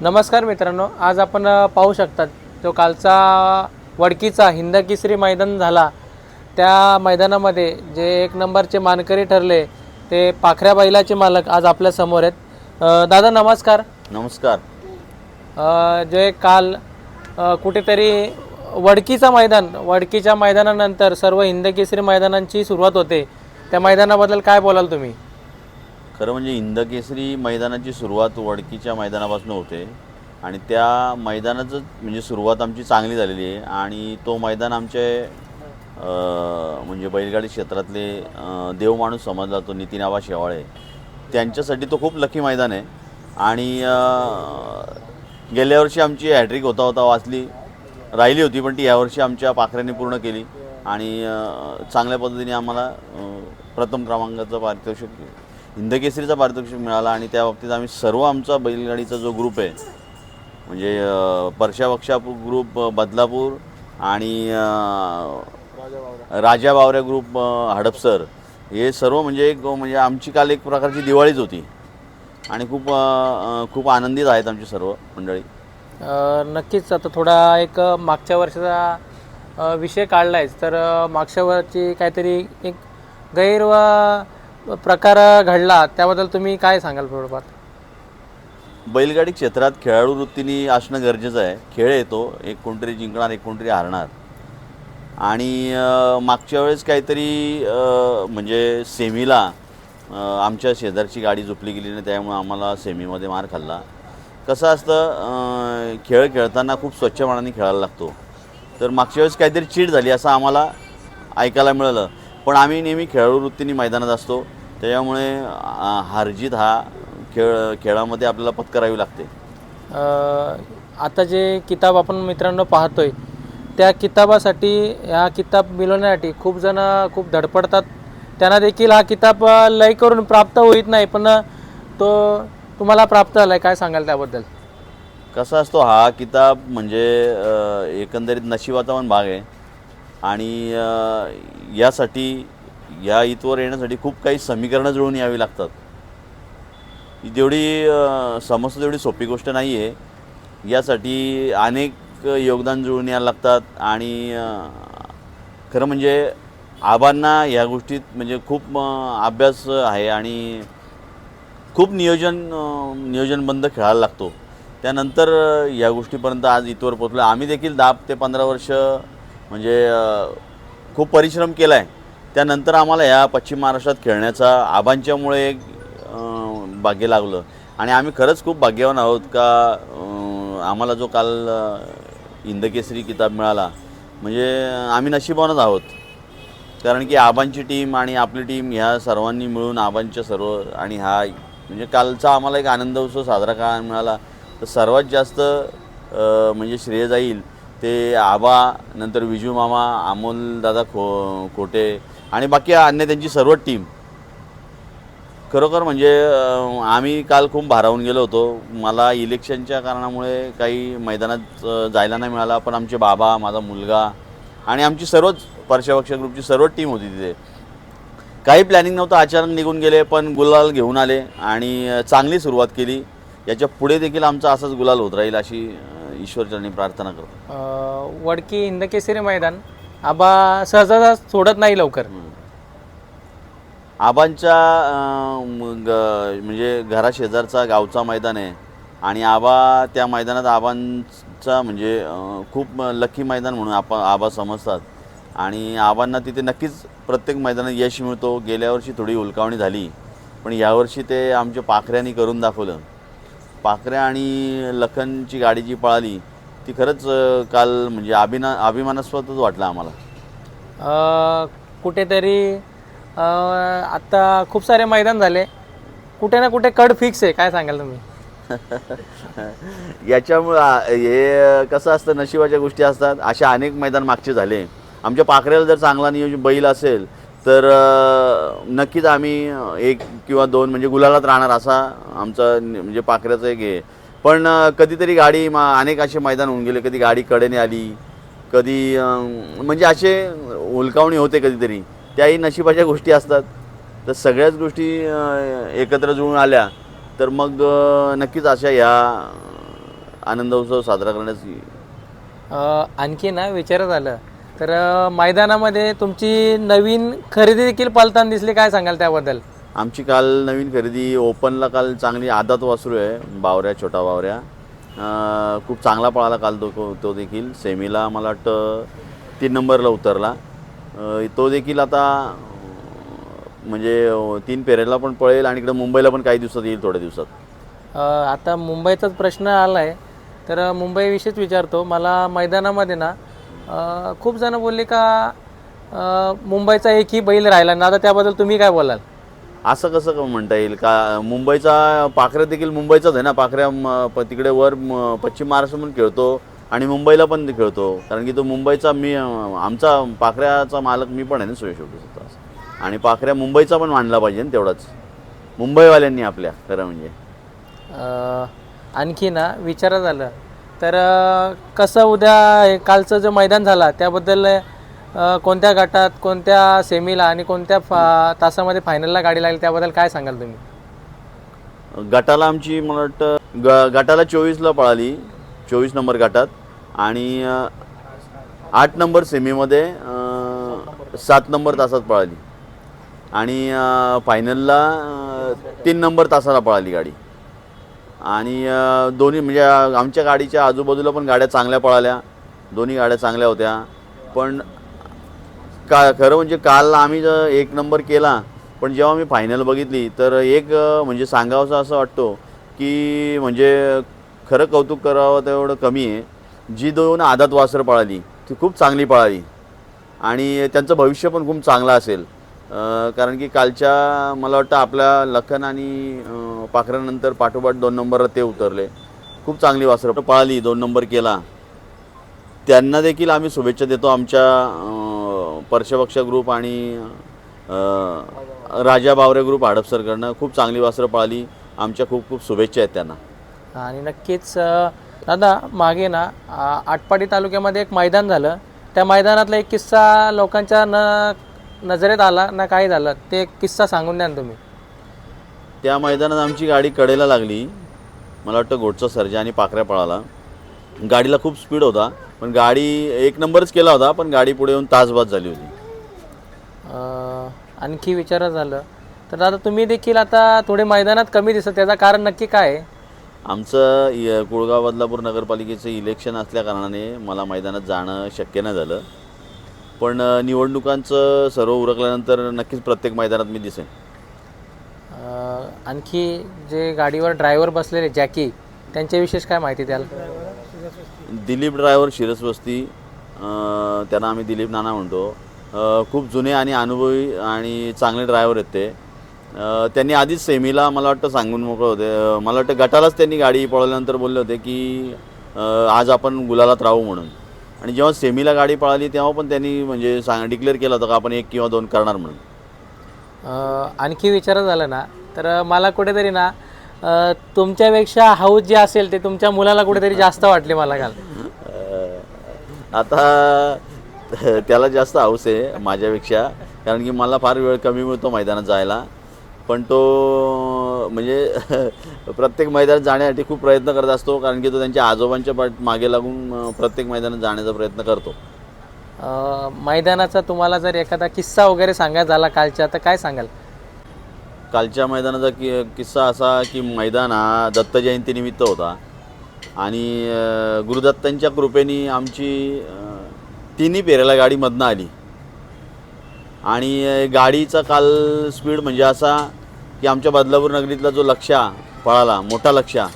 नमस्कार मित्रांनो आज आपण पाहू शकतात जो कालचा वडकीचा हिंद केसरी मैदान झाला. त्या मैदानामध्ये जे एक नंबरचे मानकरी ठरले ते पाखऱ्या बैलाचे मालक आज आपल्यासमोर आहेत. दादा नमस्कार. नमस्कार. जे काल कुठेतरी वडकीचा मैदान वडकीच्या मैदानानंतर सर्व हिंद केसरी मैदानांची सुरुवात होते. त्या मैदानाबद्दल काय बोलाल तुम्ही? खरं म्हणजे इंदकेसरी मैदानाची सुरुवात वडकीच्या मैदानापासून होते. आणि त्या मैदानाचं म्हणजे सुरुवात आमची चांगली झालेली आहे. आणि तो मैदान आमचे म्हणजे बैलगाडी क्षेत्रातले देव माणूस समजला तो नितीन आबा शेवाळे. त्यांच्यासाठी तो खूप लकी मैदान आहे. आणि गेल्या वर्षी आमची हॅट्रिक होता होता वाचली राहिली होती पण ती यावर्षी आमच्या पाखऱ्यांनी पूर्ण केली. आणि चांगल्या पद्धतीने आम्हाला प्रथम क्रमांकाचं पारितोषिक हिंदकेसरीचा पारितोषिक मिळाला आणि त्या बाबतीत आम्ही सर्व आमचा बैलगाडीचा जो ग्रुप आहे म्हणजे अं, ग्रुप बदलापूर आणि राजा बावऱ्या ग्रुप हडपसर हे सर्व म्हणजे एक म्हणजे आमची काल एक प्रकारची दिवाळीच होती. आणि खूप खूप आनंदित आहेत आमची सर्व मंडळी. नक्कीच आता थोडा एक मागच्या वर्षाचा विषय काढला आहेच तर मागच्या वर्षी काहीतरी एक गैर प्रकार घडला त्याबद्दल तुम्ही काय सांगाल थोडंफार बैलगाडी क्षेत्रात खेळाडू वृत्तीने असणं गरजेचं आहे. खेळ येतो एक कोणतरी जिंकणार एक कोणतरी हारणार. आणि मागच्या वेळेस काहीतरी म्हणजे सेमीला आमच्या शेजारची गाडी झोपली गेली नाही त्यामुळे आम्हाला सेमीमध्ये मार खाल्ला. कसं असतं खेळ खेळताना खूप स्वच्छ मनाने खेळायला लागतो. तर मागच्या वेळेस काहीतरी चीड झाली असं आम्हाला ऐकायला मिळालं. पण आम्ही नेहमी खेळाडू वृत्तीने मैदानात असतो. त्याच्यामुळे हारजीत हा खेळ खेळामध्ये आपल्याला पत्करावी लागते. आता जे किताब आपण मित्रांनो पाहतोय त्या किताबासाठी ह्या किताब मिळवण्यासाठी खूप जण खूप धडपडतात. त्यांना देखील हा किताब लय करून प्राप्त होईत नाही पण तो तुम्हाला प्राप्त झाला आहे काय सांगाल त्याबद्दल? कसा असतो हा किताब म्हणजे एकंदरीत नशिबाचा पण भाग आहे. आणि यासाठी या इथवर येण्यासाठी खूप काही समीकरणं जुळून यावी लागतात. ही जेवढी समजतं तेवढी सोपी गोष्ट नाही आहे यासाठी अनेक योगदान जुळून यायला लागतात आणि खरं म्हणजे आबांना या गोष्टीत म्हणजे खूप अभ्यास आहे आणि खूप नियोजन नियोजनबंद खेळायला लागतो. त्यानंतर या गोष्टीपर्यंत आज इथवर पोचलो आम्ही देखील दहा ते पंधरा वर्ष म्हणजे खूप परिश्रम केला आहे त्यानंतर आम्हाला ह्या पश्चिम महाराष्ट्रात खेळण्याचा आबांच्यामुळे एक भाग्य लागलं. आणि आम्ही खरंच खूप भाग्यवान आहोत का आम्हाला जो काल इंदकेसरी किताब मिळाला म्हणजे आम्ही नशिबानच आहोत. कारण की आबांची टीम आणि आपली टीम ह्या सर्वांनी मिळून आबांच्या सर्व आणि हा म्हणजे कालचा आम्हाला एक आनंद उत्सव साजरा करायला मिळाला. तर सर्वात जास्त म्हणजे श्रेय जाईल ते आबा नंतर विजू मामा अमोल दादा खो खोटे आणि बाकी अन्य त्यांची सर्व टीम खरोखर म्हणजे आम्ही काल खूप भारावून गेलो होतो. मला इलेक्शनच्या कारणामुळे काही मैदानात जायला नाही मिळाला. पण आमचे बाबा माझा मुलगा आणि आमची सर्वच पार्श्वपक्ष ग्रुपची सर्व टीम होती तिथे. काही प्लॅनिंग नव्हतं. अचानक निघून गेले पण गुलाल घेऊन आले आणि चांगली सुरुवात केली. याच्यापुढे देखील आमचा असाच गुलाल होत राहील अशी ईश्वरचरणी प्रार्थना करतो. वडकी हिंदकेसरी मैदान. आबा सहजासहज सोडत नाही लवकर. आबांच्या अं, मग, अं, म्हणजे घराशेजारचा गावचा मैदान आहे आणि आबा त्या मैदानात आबांचा म्हणजे अं, खूप लकी मैदान म्हणून आपण आबा समजतात. आणि आबांना तिथे नक्कीच प्रत्येक मैदानात यश मिळतो. गेल्या वर्षी थोडी उलकावणी झाली पण यावर्षी ते आमच्या पाखऱ्यांनी करून दाखवलं. पाखऱ्या आणि लखनची गाडी जी पळाली ती खरंच काल म्हणजे अभिना अभिमानास्पदच वाटलं आम्हाला. कुठेतरी अ, आता खूप सारे मैदान झाले. कुठे ना कुठे कड फिक्स आहे काय सांगाल तुम्ही? याच्यामुळं हे कसं असतं नशिबाच्या गोष्टी असतात. अशा अनेक मैदान मागचे झाले. आमच्या पाखऱ्याला जर चांगला नियोजन बैल असेल तर नक्कीच आम्ही एक किंवा दोन म्हणजे गुलालात राहणार असा आमचा म्हणजे पाखऱ्याचं एक हे. पण कधीतरी गाडी मा अनेक असे मैदान होऊन गेले. कधी गाडी कडेने आली कधी म्हणजे असे उलकावणी होते कधीतरी. त्याही नशिबाच्या गोष्टी असतात. तर सगळ्याच गोष्टी एकत्र जुळून आल्या तर मग नक्कीच अशा ह्या आनंद उत्सव साजरा करण्यास आणखी ना विचारत आलं तर मैदानामध्ये तुमची नवीन खरेदी देखील पालताना दिसली काय सांगाल त्याबद्दल? आमची काल नवीन खरेदी ओपनला काल चांगली आदात वासरू आहे बावऱ्या छोटा बावऱ्या. खूप चांगला पळाला काल तो तो देखील. सेमीला मला वाटतं तीन नंबरला उतरला. तो देखील आता म्हणजे तीन पेरेला पण पळेल आणि इकडे मुंबईला पण काही दिवसात येईल थोड्या दिवसात. आता मुंबईचाच प्रश्न आला आहे तर मुंबईविषयीच विचारतो. मला मैदानामध्ये ना खूप जण बोलले का मुंबईचा एकही बैल राहिला ना आता त्याबद्दल तुम्ही काय बोलाल? असं कसं का म्हणता येईल? का मुंबईचा पाखऱ्या देखील मुंबईचाच आहे ना? पाखऱ्या म, प- तिकडे वर म, पश्चिम महाराष्ट्र पण खेळतो आणि मुंबईला पण खेळतो. कारण की तो मुंबईचा मी आमचा पाखऱ्याचा मालक मी पण आहे ना सुरेश शेवटी स्वतः आणि पाखऱ्या मुंबईचा पण मानला पाहिजे ना तेवढाच. मुंबईवाल्यांनी आपल्या खरं म्हणजे. आणखी ना विचारा झालं. तर कसं उद्या कालचं जो मैदान झाला त्याबद्दल कोणत्या गटात कोणत्या सेमीला आणि कोणत्या फा तासामध्ये फायनलला गाडी लागेल त्याबद्दल काय सांगाल तुम्ही? गटाला आमची मला वाटतं ग गटाला चोवीसला पळाली चोवीस नंबर गटात. आणि अं, आठ नंबर सेमीमध्ये अं, सात नंबर तासात पळाली. आणि अं, फायनलला अं, तीन नंबर तासाला पळाली गाडी. आणि अं, दोन्ही म्हणजे आमच्या गाडीच्या आजूबाजूला पण गाड्या चांगल्या पळाल्या. दोन्ही गाड्या चांगल्या होत्या. पण का खरं म्हणजे काल आम्ही एक नंबर केला पण जेव्हा मी फायनल बघितली तर एक म्हणजे सांगावंसं असं वाटतो की म्हणजे खरं कौतुक करावं तेवढं कमी आहे. जी दोन आदात वासरं पळाली ती खूप चांगली पळाली. आणि त्यांचं भविष्य पण खूप चांगलं असेल. कारण की कालच्या मला वाटतं आपल्या लखन आणि पाखरानंतर पाठोपाठ दोन नंबरला ते उतरले. खूप चांगली वासरं पळाली दोन नंबर केला. त्यांना देखील आम्ही शुभेच्छा देतो आमच्या परशभक्ष ग्रुप आणि राजा बावरे ग्रुप हडपसरकडनं खूप चांगली वासरं पळाली. आमच्या खूप खूप शुभेच्छा आहेत त्यांना. आणि नक्कीच दादा मागे ना आटपाडी तालुक्यामध्ये एक मैदान झालं. त्या मैदानातला एक किस्सा लोकांच्या न नजरेत आला ना काही झालं. ते एक किस्सा सांगून द्या ना तुम्ही. त्या मैदानात आमची गाडी कडेला लागली. मला वाटतं गोडचा सर्जा आणि पाकऱ्या पळाला. गाडीला खूप स्पीड होता पण गाडी एक नंबरच केला होता पण गाडी पुढे येऊन तासबाद झाली होती. अ, आणखी विचारत झालं तर दादा तुम्ही देखील आता थोडे मैदानात कमी दिसत त्याचं कारण नक्की काय आहे? आमचं इ- कुळगाव बदलापूर नगरपालिकेचं इलेक्शन असल्या कारणाने मला मैदानात जाणं शक्य नाही झालं. पण अ, निवडणुकांचं सर्व उरकल्यानंतर नक्कीच प्रत्येक मैदानात मी दिसेन. अ, आणखी जे गाडीवर ड्रायव्हर बसलेले जॅकी त्यांच्याविषयीच काय माहिती द्याल? दिलीप ड्रायव्हर शिरसवस्ती त्यांना आम्ही दिलीप नाना म्हणतो. खूप जुने आणि अनुभवी आणि चांगले ड्रायव्हर आहेत ते. त्यांनी आधीच सेमीला मला वाटतं सांगून मोकळे होते. मला वाटतं गटालाच त्यांनी गाडी पळवल्यानंतर बोलले होते की आज आपण गुलालात राहू म्हणून. आणि जेव्हा सेमीला गाडी पळाली तेव्हा पण त्यांनी म्हणजे सांग डिक्लेअर केलं होतं का आपण एक किंवा दोन करणार म्हणून. आणखी विचार झाला ना तर मला कुठेतरी ना तुमच्यापेक्षा हाऊस जे असेल ते तुमच्या मुलाला कुठेतरी जास्त वाटले मला काल. आता त्याला जास्त हाऊस आहे माझ्यापेक्षा कारण की मला फार वेळ कमी मिळतो मैदानात जायला. पण तो म्हणजे प्रत्येक मैदानात जाण्यासाठी खूप प्रयत्न करत असतो कारण की तो त्यांच्या आजोबांच्या पाठ मागे लागून प्रत्येक मैदानात जाण्याचा प्रयत्न करतो. मैदानाचा तुम्हाला जर एखादा किस्सा वगैरे सांगायचा झाला कालच्या तर काय सांगाल? कालच्या मैदानाचा कि किस्सा असा की मैदान हा दत्त जयंतीनिमित्त होता. आणि गुरुदत्तांच्या कृपेने आमची तिन्ही पेरेला गाडी मधनं आली. आणि गाडीचा काल स्पीड म्हणजे असा की आमच्या बदलापूर नगरीतला जो लक्षा पळाला मोठा लक्षा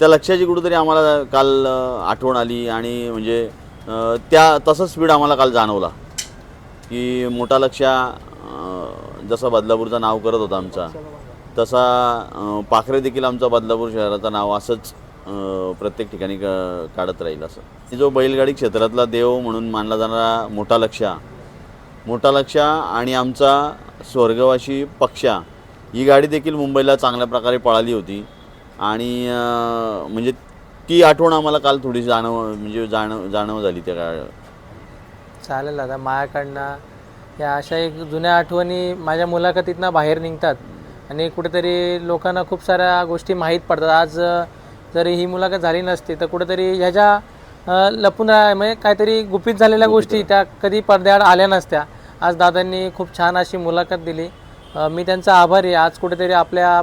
त्या लक्षाची कुठंतरी आम्हाला काल आठवण आली आणि म्हणजे त्या तसं स्पीड आम्हाला काल जाणवला. की मोठा लक्षा जसा बदलापूरचा नाव करत होता आमचा तसा पाखरे देखील आमचा बदलापूर शहराचं नाव असंच प्रत्येक ठिकाणी क- काढत राहील असं. जो बैलगाडी क्षेत्रातला देव म्हणून मानला जाणारा मोठा लक्षा मोठा लक्षा आणि आमचा स्वर्गवासी पक्षा ही गाडी देखील मुंबईला चांगल्या प्रकारे पळाली होती. आणि म्हणजे ती आठवण आम्हाला काल थोडी जाणव म्हणजे जाणव जाणव झाली त्या काळ चालेल दादा माझ्याकडनं या अशा एक जुन्या आठवणी माझ्या मुलाखतीतनं बाहेर निघतात. आणि कुठेतरी लोकांना खूप साऱ्या गोष्टी माहीत पडतात. आज जर ही मुलाखत झाली नसती तर कुठेतरी ह्याच्या अ, लपून राह- म्हणजे काहीतरी गुपित झालेल्या गोष्टी त्या कधी पडद्याआड आल्या नसत्या. आज दादांनी खूप छान अशी मुलाखत दिली. मी त्यांचा आभारी आहे. आज कुठेतरी आपल्या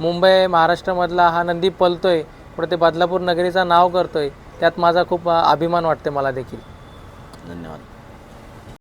मुंबई महाराष्ट्रामधला हा नंदी पलतोय. कुठे ते बदलापूर नगरीचं नाव करतोय. त्यात माझा खूप अभिमान वाटते मला देखील. धन्यवाद.